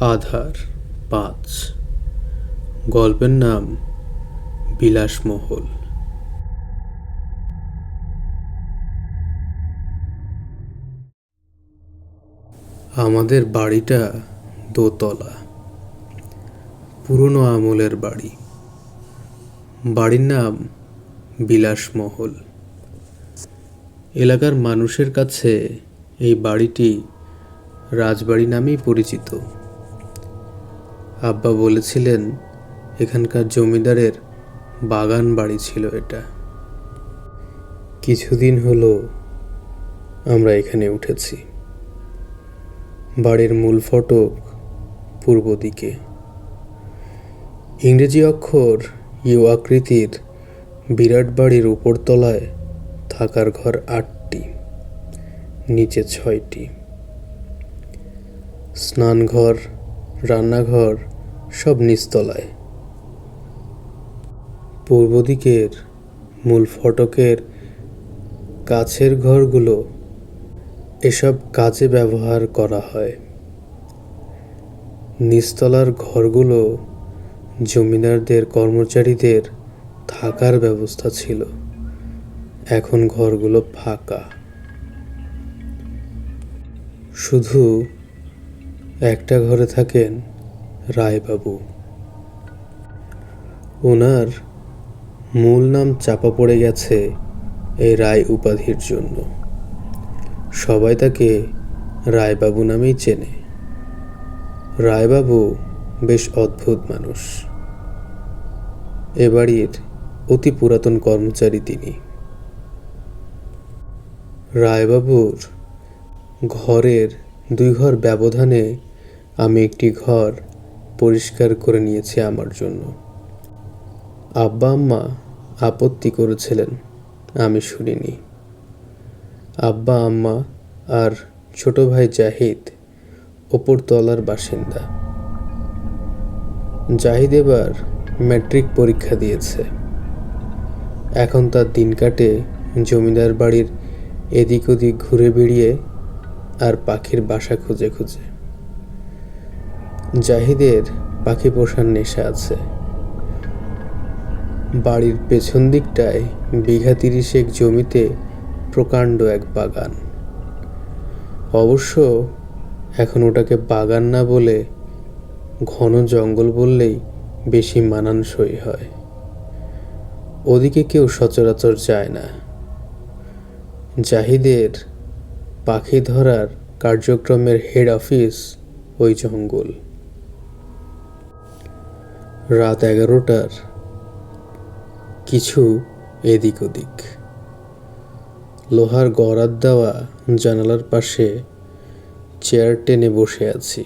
আধার পাঁচ। গল্পের নাম বিলাসমহল। আমাদের বাড়িটা দোতলা। পুরনো আমলের বাড়ি। বাড়ির নাম বিলাসমহল। এলাকার মানুষের কাছে এই বাড়িটি রাজবাড়ি নামেই পরিচিত। আব্বা বলেছিলেন, এখানকার জমিদারের বাগান বাড়ি ছিল এটা। কিছুদিন হলো আমরা এখানে উঠেছি। বাড়ির মূল ফটক পূর্ব দিকে। ইংরেজি অক্ষর ইউ আকৃতির বিরাট বাড়ির উপরতলায় থাকার ঘর আটটি, নিচে ছয়টি। স্নানঘর, রান্নাঘর সব নিচতলায়। পূর্ব দিকের মূল ফটকের কাছের ঘরগুলো এসব কাজে ব্যবহার করা হয়। নিচতলার ঘরগুলো জমিদারদের, কর্মচারীদের থাকার ব্যবস্থা ছিল। এখন ঘরগুলো ফাঁকা। শুধু একটা ঘরে থাকেন রায়বাবু। ওনার মূল নাম চাপা পড়ে গেছে এই রায় উপাধির জন্য। সবাই তাকে রায়বাবু নামেই চেনে। রায়বাবু বেশ অদ্ভুত মানুষ। এ বাড়ির অতি পুরাতন কর্মচারী তিনি। রায়বাবুর ঘরের দুই ঘর ব্যবধানে আমি একটি ঘর পরিষ্কার করে নিয়েছে আমার জন্য। আব্বা আম্মা আপত্তি করেছিলেন, আমি শুনিনি। আব্বা আম্মা আর ছোট ভাই জাহিদ ওপর তলার বাসিন্দা। জাহিদ এবার ম্যাট্রিক পরীক্ষা দিয়েছে। এখন তার দিন কাটে জমিদার বাড়ির এদিক ওদিক ঘুরে বেড়িয়ে আর পাখির বাসা খুঁজে খুঁজে। জাহিদের পাখি পোষার নেশা আছে। বাড়ির পেছন দিকটায় বিঘা তিরিশেক জমিতে প্রকাণ্ড এক বাগান। অবশ্য এখন ওটাকে বাগান না বলে ঘন জঙ্গল বললেই বেশি মানানসই হয়। ওদিকে কেউ সচরাচর যায় না। জাহিদের পাখি ধরার কার্যক্রমের হেড অফিস ওই জঙ্গল। রাত এগারোটার কিছু এদিক ওদিক। লোহার গড়ার দেওয়া জানালার পাশে চেয়ার টেনে বসে আছি।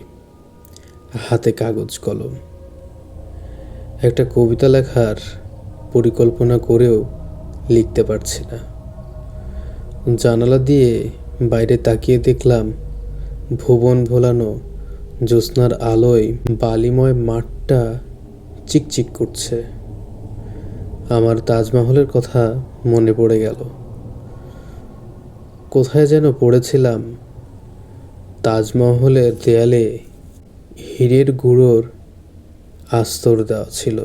হাতে কাগজ, কলম। একটা কবিতা লেখার পরিকল্পনা করেও লিখতে পারছি না। জানালা দিয়ে বাইরে তাকিয়ে দেখলাম ভুবন ভোলানো জ্যোৎস্নার আলোয় বালিময় মাঠটা চিকচিক করছে। আমার তাজমহলের কথা মনে পড়ে গেল। কোথায় যেন পড়েছিলাম। তাজমহলের দেয়ালে হীরের গুঁড়োর আস্তর দেওয়া ছিল।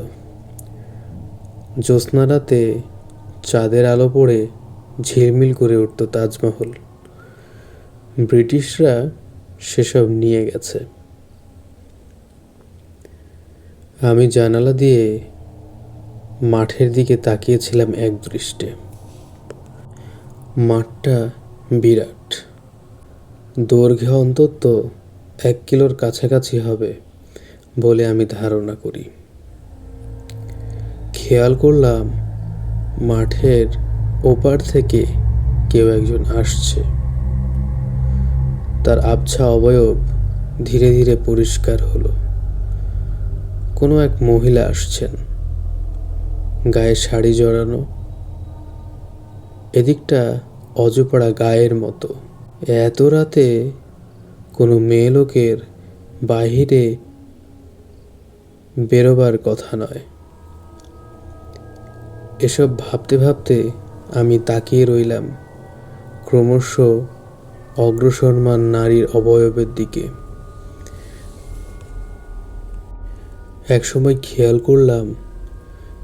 জ্যোৎস্না রাতে চাঁদের আলো পড়ে ঝিলমিল করে উঠত তাজমহল। ব্রিটিশরা সেসব নিয়ে গেছে। আমি জানালা দিয়ে মাঠের দিকে তাকিয়েছিলাম এক দৃষ্টে। মাঠটা বিরাট। দৈর্ঘ্যে অন্তত এক কিলোর কাছাকাছি হবে বলে আমি ধারণা করি। খেয়াল করলাম মাঠের ওপার থেকে কেউ একজন আসছে। তার আবছা অবয়ব ধীরে ধীরে পরিষ্কার হলো। কোনো এক মহিলা আসছেন। গায়ে শাড়ি জড়ানো। এদিকটা অজপাড়া গায়ের মতো। এত রাতে কোনো মেয়ে লোকের বাহিরে বেরোবার কথা নয়। এসব ভাবতে ভাবতে আমি তাকিয়ে রইলাম ক্রমশ অগ্রসরমান নারীর অবয়বের দিকে। একসময় খেয়াল করলাম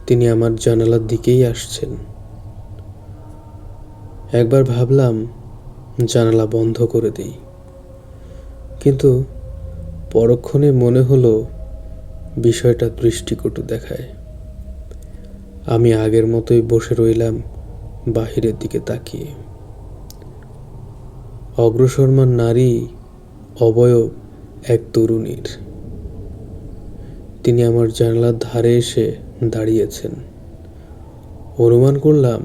তিনি আমার জানালার দিকেই আসছেন। একবার ভাবলাম, জানালা বন্ধ করে দিই। কিন্তু পরক্ষণে মনে হলো, বিষয়টা দৃষ্টিকটু দেখায়। আমি আগের মতোই বসে রইলাম বাহিরের দিকে তাকিয়ে। অগ্রসরমান নারী, অবয়ব এক তরুণীর। তিনি আমার জানলার ধারে এসে দাঁড়িয়েছেন। অনুমান করলাম,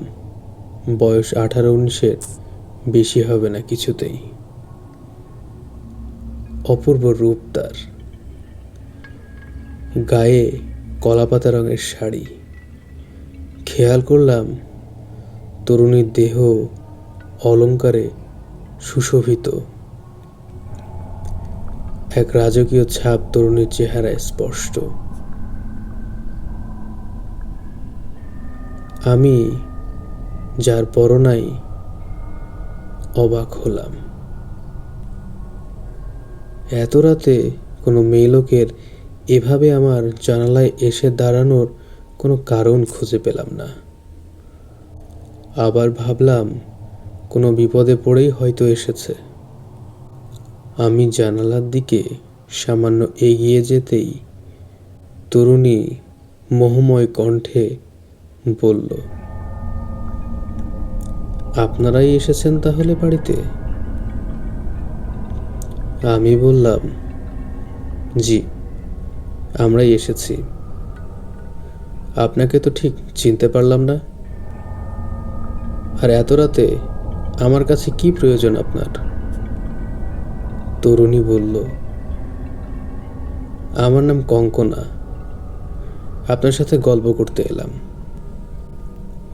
বয়স আঠারো উনিশের, বেশি হবে না কিছুতেই। অপূর্ব রূপ তার। গায়ে কলাপাতা রঙের শাড়ি। খেয়াল করলাম, তরুণীর দেহ অলংকারে সুশোভিত। এক রাজকীয় ছাপ তরুণীর চেহারায় স্পষ্ট। আমি, যার পরনাই অবাক হলাম। এত রাতে কোনো মেয়ে লোকের এভাবে আমার জানালায় এসে দাঁড়ানোর কোনো কারণ খুঁজে পেলাম না। আবার ভাবলাম, কোনো বিপদে পড়েই হয়তো এসেছে। আমি জানালার দিকে সামান্য এগিয়ে যেতেই তরুণী মোহময় কণ্ঠে বলল, আপনারাই এসেছেন তাহলে বাড়িতে? আমি বললাম, জি, আমরাই এসেছি। আপনাকে তো ঠিক চিনতে পারলাম না। আর এত রাতে আমার কাছে কি প্রয়োজন আপনার? তরুণী বলল, আমার নাম কঙ্কনা। আপনার সাথে গল্প করতে এলাম।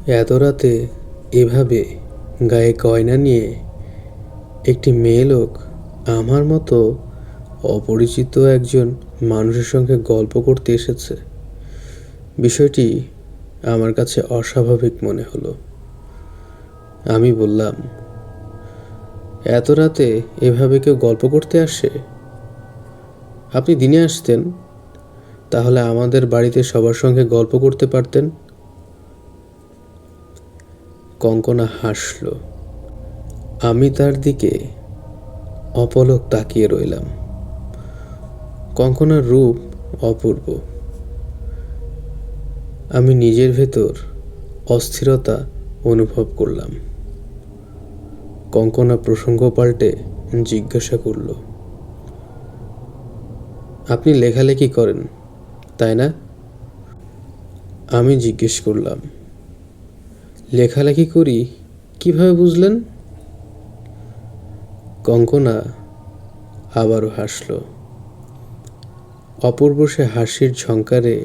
এত রাতে এভাবে গায়ে গয়না নিয়ে একটি মেয়ে লোক আমার মতো অপরিচিত একজন মানুষের সঙ্গে গল্প করতে এসেছে। বিষয়টি আমার কাছে অস্বাভাবিক মনে হলো। আমি বললাম এত রাতে এভাবে কেউ গল্প করতে আসে? আপনি দিনে আসতেন। তাহলে আমাদের বাড়িতে সবার সঙ্গে গল্প করতে পারতেন? কঙ্কনা হাসল। আমি তার দিকে অপলক তাকিয়ে রইলাম। কঙ্কনার রূপ অপূর্ব। আমি নিজের ভেতর অস্থিরতা অনুভব করলাম। কঙ্কনা প্রসঙ্গ পাল্টে জিজ্ঞাসা করল, আপনি লেখালেখি করেন, তাই না? আমি জিজ্ঞেস করলাম, লেখালেখি করি, কীভাবে বুঝলেন? কঙ্কনা আবারও হাসল। অপূর্ব সে হাসির ঝঙ্কারে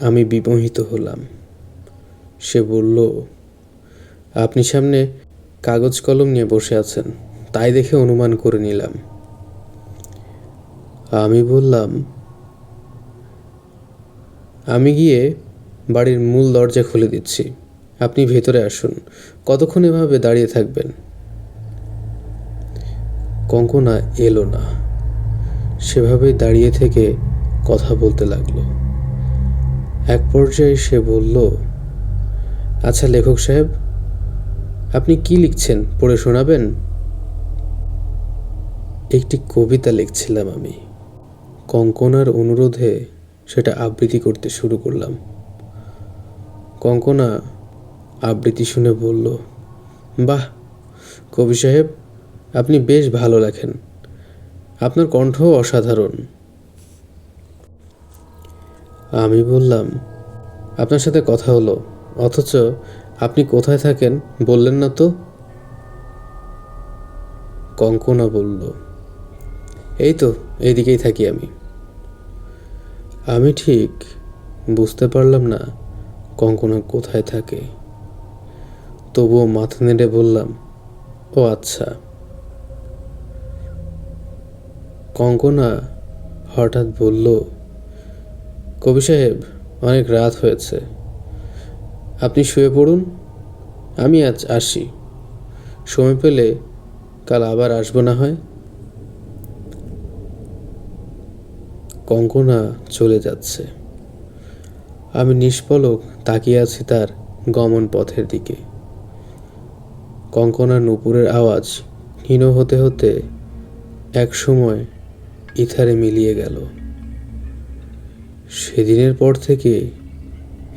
আমি বিমোহিত হলাম। সে বলল, আপনি সামনে কাগজ কলম নিয়ে বসে আছেন, তাই দেখে অনুমান করে নিলাম। আমি বললাম, আমি গিয়ে বাড়ির মূল দরজা খুলে দিচ্ছি। আপনি ভেতরে আসুন, কতক্ষণ এভাবে দাঁড়িয়ে থাকবেন? কঙ্কনা এলো না। সেভাবে দাঁড়িয়ে থেকে কথা বলতে লাগল। এক পর্যায়ে সে বলল আচ্ছা লেখক সাহেব আপনি কি লিখছেন? পড়ে শোনাবেন? একটি কবিতা লিখছিলাম আমি। কঙ্কনার অনুরোধে সেটা আবৃত্তি করতে শুরু করলাম। কঙ্কনা আবৃত্তি শুনে বলল, বাহ, কবি সাহেব, আপনি বেশ ভালো লেখেন। আপনার কণ্ঠ অসাধারণ। আমি বললাম, আপনার সাথে কথা হলো, অথচ আপনি কোথায় থাকেন? বললেন না তো? কঙ্কনা বলল, এই তো, এইদিকেই থাকি আমি। আমি ঠিক বুঝতে পারলাম না কঙ্কনা কোথায় থাকে। তবুও মাথা নেড়ে বললাম, ও আচ্ছা। কঙ্কনা হঠাৎ বলল, কবি সাহেব, অনেক রাত হয়েছে। আপনি শুয়ে পড়ুন, আমি আজ আসি। সময় পেলে কাল আবার আসব না হয়। কঙ্কনা চলে যাচ্ছে। আমি নিষ্পলক তাকিয়ে আছি তার গমন পথের দিকে। কঙ্কনার নুপুরের আওয়াজ হীন হতে হতে এক সময় ইথারে মিলিয়ে গেল। সেদিনের পর থেকে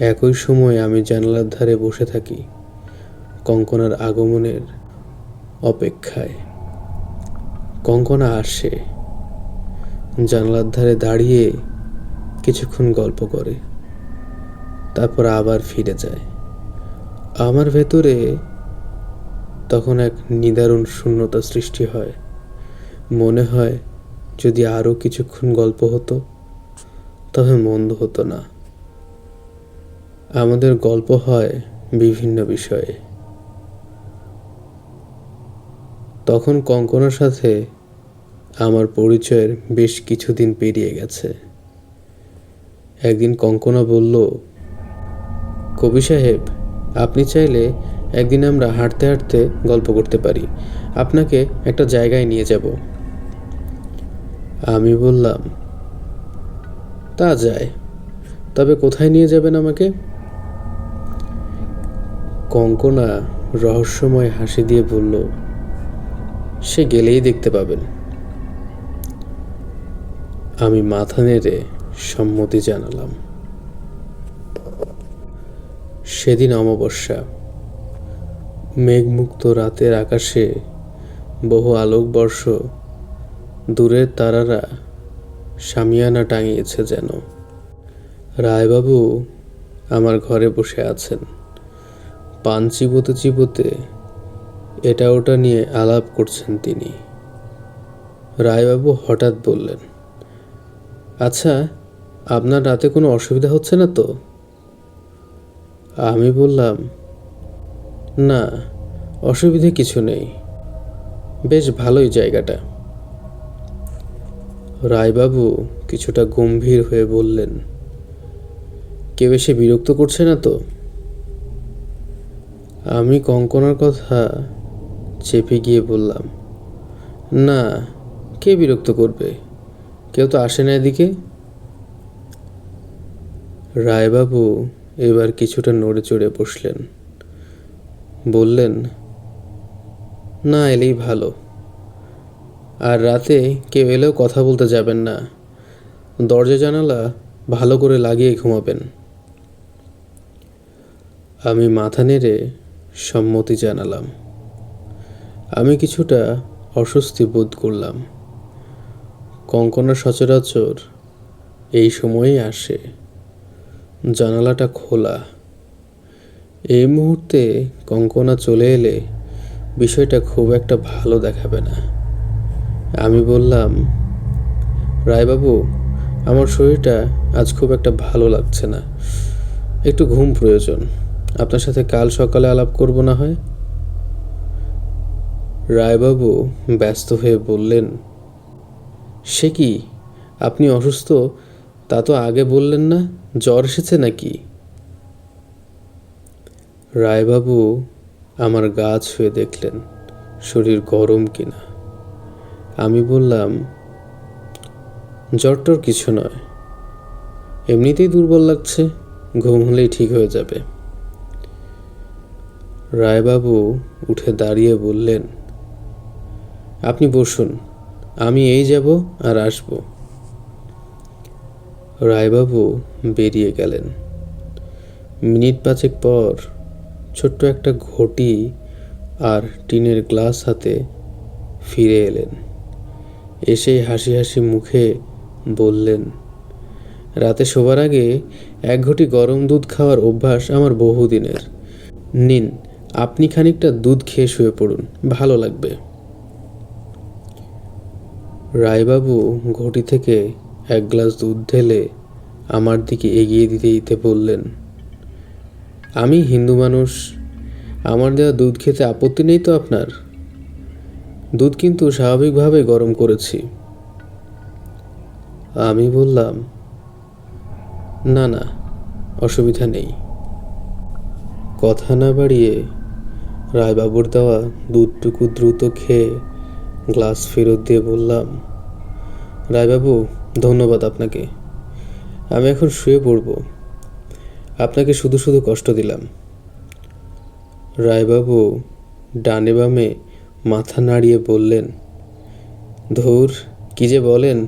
একই সময় আমি জানালার ধারে বসে থাকি, কঙ্কনার আগমনের অপেক্ষায়। কঙ্কনা আসে, জানলার ধারে দাঁড়িয়ে কিছুক্ষণ গল্প করে, তারপর আবার ফিরে যায়। আমার ভেতরে তখন এক নিদারুণ শূন্যতা সৃষ্টি হয়। মনে হয় যদি আরও কিছুক্ষণ গল্প হতো, তবে মন্দ হতো না। আমাদের গল্প হয় বিভিন্ন বিষয়ে। তখন কঙ্কনার সাথে আমার পরিচয়ের বেশ কিছুদিন পেরিয়ে গেছে। একদিন কঙ্কনা বলল, কবি সাহেব, আপনি চাইলে একদিন আমরা হাঁটতে হাঁটতে গল্প করতে পারি। আপনাকে একটা জায়গায় নিয়ে যাব। আমি বললাম, তা যায়। তবে কোথায় নিয়ে যাবেন আমাকে? কঙ্কনা রহস্যময় হাসি দিয়ে বলল, সে গেলেই দেখতে পাবেন। আমি মাথা নেড়ে সম্মতি জানালাম। সেদিন অমাবস্যা। মেঘমুক্ত রাতের আকাশে বহু আলোকবর্ষ, দূরের তারারা সামিয়ানা টাঙিয়েছে যেন। রায়বাবু আমার ঘরে বসে আছেন। পান চিবোতে চিবোতে এটা ওটা নিয়ে আলাপ করছেন তিনি। রায়বাবু হঠাৎ বললেন আচ্ছা আপনার রাতে কোনো অসুবিধা হচ্ছে না তো? আমি বললাম, না, অসুবিধে কিছু নেই। বেশ ভালোই জায়গাটা। রায়বাবু কিছুটা গম্ভীর হয়ে বললেন, কেউ এসে বিরক্ত করছে না তো? আমি কঙ্কনার কথা চেপে গিয়ে বললাম, না, কে বিরক্ত করবে? কেউ তো আসে না এদিকে? রায়বাবু এবার কিছুটা নড়ে চড়ে বসলেন। বললেন, না, এলেই ভালো। আর রাতে কেউ এলেও কথা বলতে যাবেন না। দরজা জানালা ভালো করে লাগিয়ে ঘুমাবেন। আমি মাথা নেড়ে সম্মতি জানালাম। আমি কিছুটা অস্বস্তি বোধ করলাম। কঙ্কনা সচরাচর এই সময়েই আসে। জানালাটা খোলা। এই মুহূর্তে কঙ্কনা চলে এলে বিষয়টা খুব একটা ভালো দেখাবে না। আমি বললাম, রায়বাবু, আমার শরীরটা আজ খুব একটা ভালো লাগছে না। একটু ঘুম প্রয়োজন। আপনার সাথে কাল সকালে আলাপ করব না হয়? রায়বাবু ব্যস্ত হয়ে বললেন, সে কি? আপনি অসুস্থ? তা তো আগে বললেন না, জ্বর এসেছে নাকি? রায়বাবু আমার গা ছুঁয়ে দেখলেন, শরীর গরম কিনা। আমি বললাম, জ্বরটর কিছু নয়। এমনিতেই দুর্বল লাগছে, ঘুম হলেই ঠিক হয়ে যাবে। রায়বাবু উঠে দাঁড়িয়ে বললেন, আপনি বসুন, আমি এই যাব আর আসব। রায়বাবু বেরিয়ে গেলেন। মিনিট পাঁচেক পর ছোট্ট একটা ঘটি আর টিনের গ্লাস হাতে ফিরে এলেন। এসেই হাসি হাসি মুখে বললেন, রাতে শোবার আগে এক ঘটি গরম দুধ খাওয়ার অভ্যাস আমার বহুদিনের। নিন আপনি খানিকটা দুধ খেয়ে শুয়ে পড়ুন, ভালো লাগবে। রায়বাবু ঘটি থেকে এক গ্লাস দুধ ঢেলে আমার দিকে এগিয়ে দিতে দিতে বললেন, আমি হিন্দু মানুষ, আমার দেওয়া দুধ খেতে আপত্তি নেই তো আপনার? দুধ কিন্তু স্বাভাবিকভাবে গরম করেছি। আমি বললাম, না না, অসুবিধা নেই। কথা না বাড়িয়ে রায়বাবুর দেওয়া দুধটুকু দ্রুত খেয়ে গ্লাস ফেরত দিয়ে বললাম, রায়বাবু, ধন্যবাদ আপনাকে। আমি এখন শুয়ে পড়ব। আপনাকে শুধু শুধু কষ্ট দিলাম। রায়বাবু ডানে বামে মাথা নাড়িয়ে বললেন, ধুর, কি যে বলেন,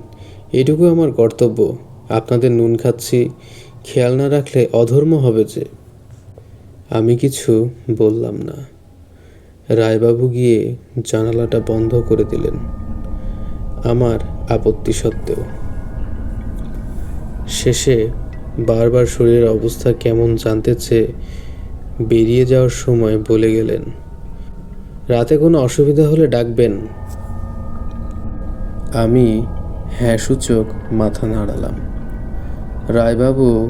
এটুকু আমার কর্তব্য। আপনাদের নুন খাচ্ছি, খেয়াল না রাখলে অধর্ম হবে যে। আমি কিছু বললাম না। রায়বাবু গিয়ে জানালাটা বন্ধ করে দিলেন। আমার আপত্তি সত্ত্বেও। শেষে বারবার শরীরের অবস্থা কেমন জানতে চেয়ে বেরিয়ে যাওয়ার সময় বলে গেলেন, রাতে কোনো অসুবিধা হলে ডাকবেন। আমি হ্যাঁ সূচক মাথা নাড়ালাম। রায়বাবু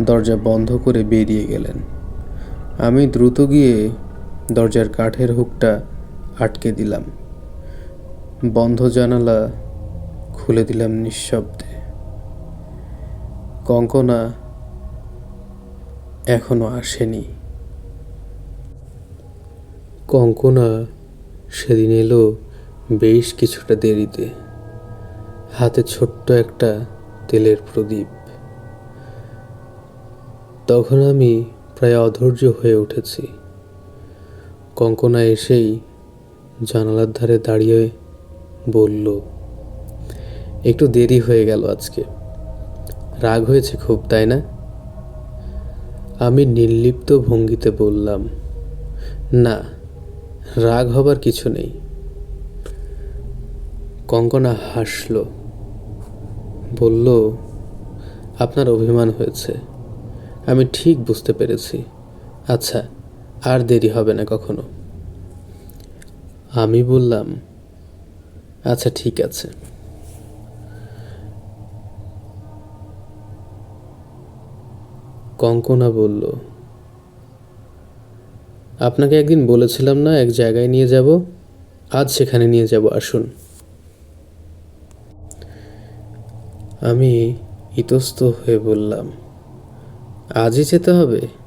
দরজা বন্ধ করে বেরিয়ে গেলেন। আমি দ্রুত গিয়ে দরজার কাঠের হুকটা আটকে দিলাম। বন্ধ জানালা খুলে দিলাম নিঃশব্দে। কঙ্কনা এখনও আসেনি। কঙ্কনা সেদিন এলো বেশ কিছুটা দেরিতে। হাতে ছোট্ট একটা তেলের প্রদীপ। তখন আমি প্রায় অধৈর্য হয়ে উঠেছি। কঙ্কনা এসেই জানালার ধারে দাঁড়িয়ে বলল, একটু দেরি হয়ে গেল আজকে। রাগ হয়েছে খুব, তাই না? আমি নির্লিপ্ত ভঙ্গিতে বললাম, না, রাগ হবার কিছু নেই। কঙ্কনা হাসল, বলল, আপনার অভিমান হয়েছে। আমি ঠিক বুঝতে পেরেছি। আচ্ছা আর দেরি হবে না কখনো। আমি বললাম আচ্ছা ঠিক আছে। কঙ্কনা বলল, আপনাকে একদিন বলেছিলাম না, এক জায়গায় নিয়ে যাব? আজ সেখানে নিয়ে যাব, আসুন। আমি ইতস্ত হয়ে বললাম, আজই যেতে হবে?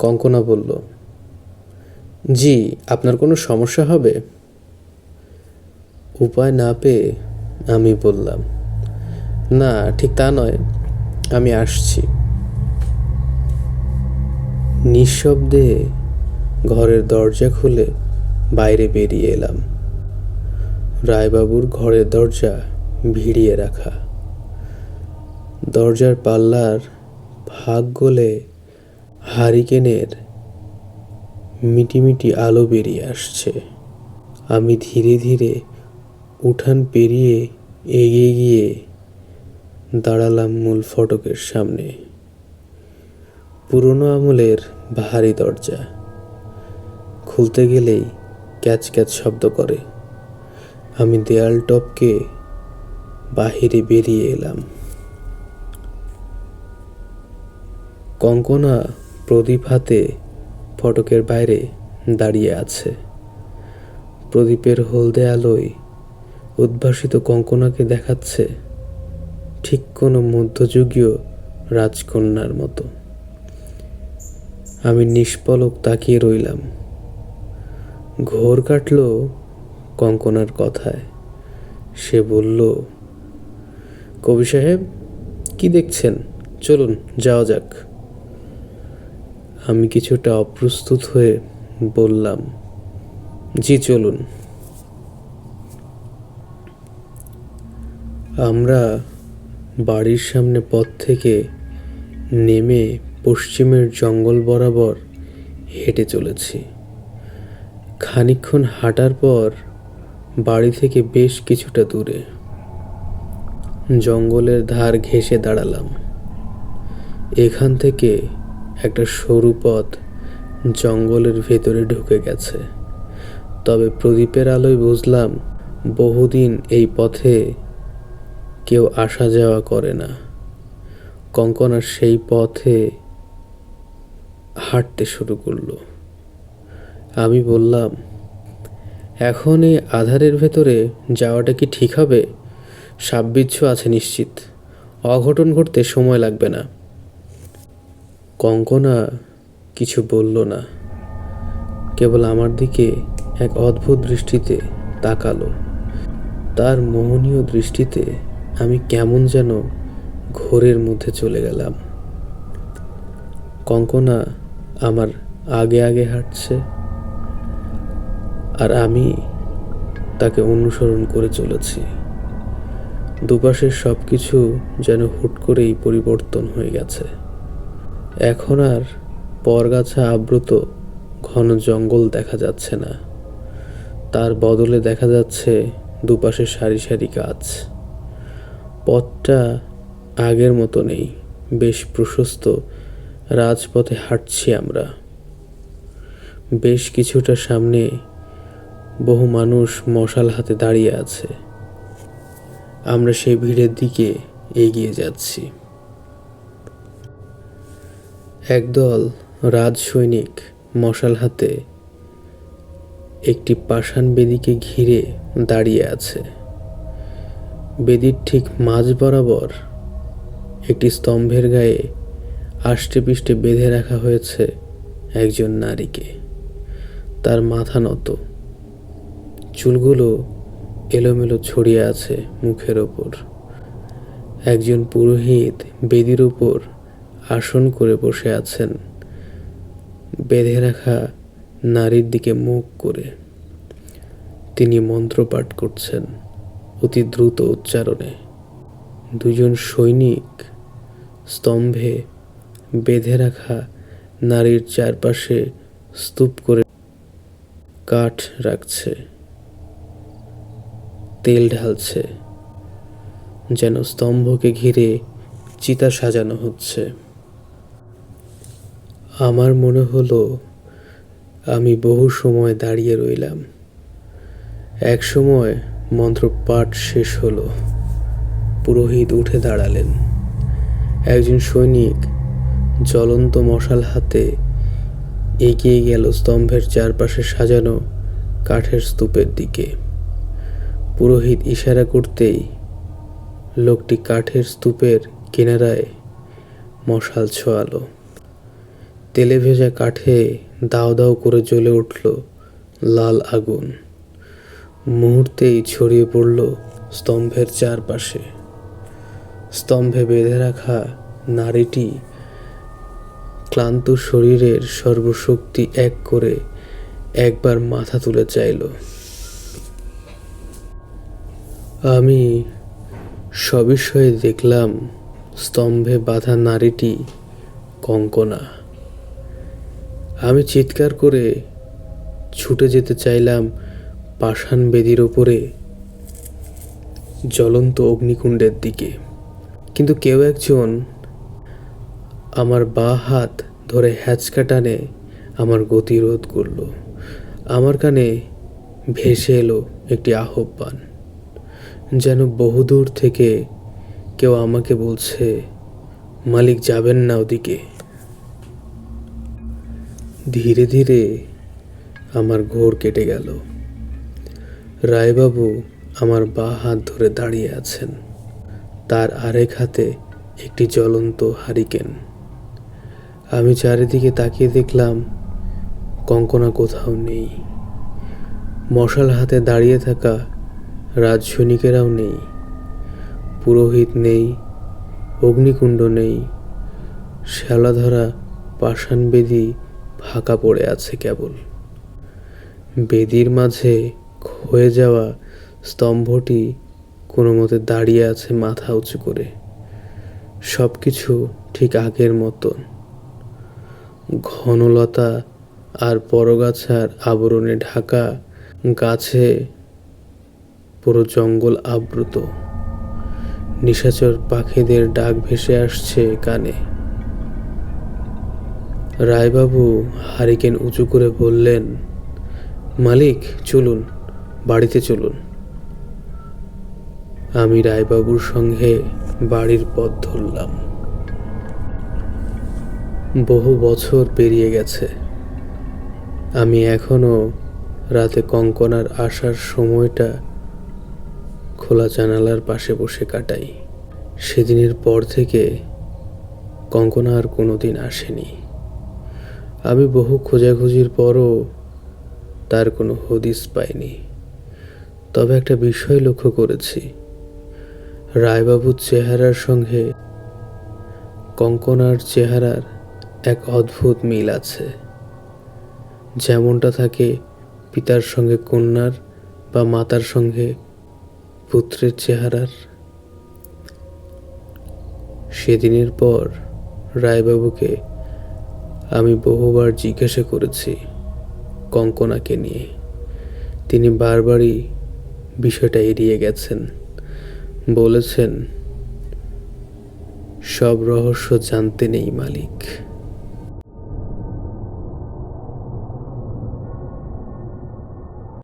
কঙ্কনা বলল, জি, আপনার কোনো সমস্যা হবে? উপায় না পেয়ে আমি বললাম, না, ঠিক তা নয়, আমি আসছি। নিঃশব্দে ঘরের দরজা খুলে বাইরে বেরিয়ে এলাম। রায়বাবুর ঘরের দরজা ভিড়িয়ে রাখা। দরজার পাল্লার ভাগ গলে হারিকেনের মিটিমিটি আলো বেরিয়ে আসছে। আমি ধীরে ধীরে উঠান পেরিয়ে এগিয়ে গিয়ে দাঁড়ালাম মূল ফটকের সামনে। পুরনো আমলের ভারী দরজা খুলতে গেলেই ক্যাচ ক্যাচ শব্দ করে। আমি দেয়াল টপকে বাহিরে বেরিয়ে এলাম। কঙ্কনা প্রদীপ হাতে ফটকের বাইরে দাঁড়িয়ে আছে। প্রদীপের হলদে আলোয় উদ্ভাসিত কঙ্কনাকে দেখাচ্ছে ঠিক কোনো মধ্যযুগীয় রাজকন্যার মতো। আমি নিষ্পলক তাকিয়ে রইলাম। ঘোর কাটল কঙ্কনার কথায়। সে বলল, কবি সাহেব, কি দেখছেন? চলুন, যাওয়া যাক। আমি কিছুটা অপ্রস্তুত হয়ে বললাম, জি, চলুন। আমরা বাড়ির সামনে পথ থেকে নেমে পশ্চিমের জঙ্গল বরাবর হেঁটে চলেছি। খানিকক্ষণ হাঁটার পর বাড়ি থেকে বেশ কিছুটা দূরে জঙ্গলের ধার ঘেঁষে দাঁড়ালাম। এখান থেকে একটা সরু পথ জঙ্গলের ভেতরে ঢুকে গেছে। তবে প্রদীপের আলোয় বুঝলাম, বহুদিন এই পথে কেউ আসা যাওয়া করে না। কঙ্কনা সেই পথে হাঁটতে শুরু করল। আমি বললাম, এখন এই আধারের ভেতরে যাওয়াটা কি ঠিক হবে? সাববিচ্ছু আছে নিশ্চিত। অঘটন ঘটতে সময় লাগবে না। কঙ্কনা কিছু বলল না। কেবল আমার দিকে এক অদ্ভুত দৃষ্টিতে তাকালো। তার মোহনীয় দৃষ্টিতে আমি কেমন যেন ঘোরের মধ্যে চলে গেলাম। কঙ্কনা আমার আগে আগে হাঁটছে আর আমি তাকে অনুসরণ করে চলেছি। দুপাশের সব কিছু যেন হুট করেই পরিবর্তন হয়ে গেছে। এখন আর পরগাছা আবৃত ঘন জঙ্গল দেখা যাচ্ছে না। তার বদলে দেখা যাচ্ছে দুপাশে সারি সারি গাছ। পথটা আগের মতো নেই, বেশ প্রশস্ত। রাজপথে হাঁটছি আমরা। বেশ কিছুটা সামনে বহু মানুষ মশাল হাতে দাঁড়িয়ে আছে। আমরা সেই ভিড়ের দিকে এগিয়ে যাচ্ছি। একদল রাজ সৈনিক মশাল হাতে একটি পাষাণ বেদিকে ঘিরে দাঁড়িয়ে আছে। বেদির ঠিক মাঝ বরাবর একটি স্তম্ভের গায়ে আষ্টে পিষ্টে বেঁধে রাখা হয়েছে একজন নারীকে। তার মাথা নত। চুলগুলো এলোমেলো ছড়িয়ে আছে মুখের ওপর। একজন পুরোহিত বেদির উপর আসন করে বসে আছেন। বেঁধে রাখা নারীর দিকে মুখ করে তিনি মন্ত্র পাঠ করছেন অতি দ্রুত উচ্চারণে। দুজন সৈনিক স্তম্ভে বেঁধে রাখা নারীর চারপাশে স্তূপ করে কাঠ রাখছে। তেল ঢালছে, যেন স্তম্ভকে ঘিরে চিতা সাজানো হচ্ছে। আমার মনে হলো আমি বহু সময় দাঁড়িয়ে রইলাম। এক সময় মন্ত্র পাঠ শেষ হলো। পুরোহিত উঠে দাঁড়ালেন। একজন সৈনিক জ্বলন্ত মশাল হাতে এগিয়ে গেল স্তম্ভের চারপাশে সাজানো কাঠের স্তূপের দিকে। পুরোহিত ইশারা করতেই লোকটি কাঠের স্তূপের কিনারায় মশাল ছোয়ালো। তেলে ভেজা কাঠে দাও দাও করে জ্বলে উঠল লাল আগুন। মুহূর্তেই ছড়িয়ে পড়ল স্তম্ভের চারপাশে। স্তম্ভে বেঁধে রাখা নারীটি ক্লান্ত শরীরের সর্বশক্তি এক করে একবার মাথা তুলে চাইল। আমি সবিষয়ে দেখলাম স্তম্ভে বাঁধা নারীটি কঙ্কনা। আমি চিৎকার করে ছুটে যেতে চাইলাম পাষাণ বেদির ওপরে, জ্বলন্ত অগ্নিকুণ্ডের দিকে। কিন্তু কেউ একজন আমার বা হাত ধরে হ্যাচকা টানে আমার গতিরোধ করল। আমার কানে ভেসে এলো একটি আহ্বান, যেন বহুদূর থেকে কেউ আমাকে বলছে, মালিক যাবেন না ওদিকে। ধীরে ধীরে আমার ঘোর কেটে গেল। রায়বাবু আমার বা হাত ধরে দাঁড়িয়ে আছেন। তার আরেক হাতে একটি জ্বলন্ত হারিকেন। আমি চারিদিকে তাকিয়ে দেখলাম, কঙ্কনা কোথাও নেই। মশাল হাতে দাঁড়িয়ে থাকা রাজ সৈনিকেরাও নেই। পুরোহিত নেই, অগ্নিকুণ্ড নেই, শ্যালাধরা পাষাণ বেদি ফাঁকা পড়ে আছে কেবল। বেদির মাঝে ক্ষয়ে যাওয়া স্তম্ভটি কোনো মতে দাঁড়িয়ে আছে মাথা উঁচু করে। সব কিছু ঠিক আগের মতন। ঘনলতা আর পরগাছার আবরণে ঢাকা গাছে পুরো জঙ্গল আবৃত। নিশাচর পাখিদের ডাক ভেসে আসছে কানে। রায়বাবু হারিকেন উঁচু করে বললেন, মালিক, চলুন, বাড়িতে চলুন। আমি রায়বাবুর সঙ্গে বাড়ির পথ ধরলাম। বহু বছর পেরিয়ে গেছে। আমি এখনও রাতে কঙ্কনার আসার সময়টা খোলা জানালার পাশে বসে কাটাই। সেদিনের পর থেকে কঙ্কনা আর কোনোদিন আসেনি। আমি বহু খোঁজাখুঁজির পরও তার কোনো হদিস পাইনি। তবে একটা বিষয় লক্ষ্য করেছি। রায়বাবুর চেহারার সঙ্গে কঙ্কনার চেহারার এক অদ্ভুত মিল আছে। যেমনটা থাকে পিতার সঙ্গে কন্যার বা মাতার সঙ্গে পুত্রের চেহারার। সেদিনের পর রায়বাবুকে আমি বহুবার জিজ্ঞাসা করেছি কঙ্কনাকে নিয়ে। তিনি বারবারই বিষয়টা এড়িয়ে গেছেন। বলেছেন, সব রহস্য জানতে নেই মালিক।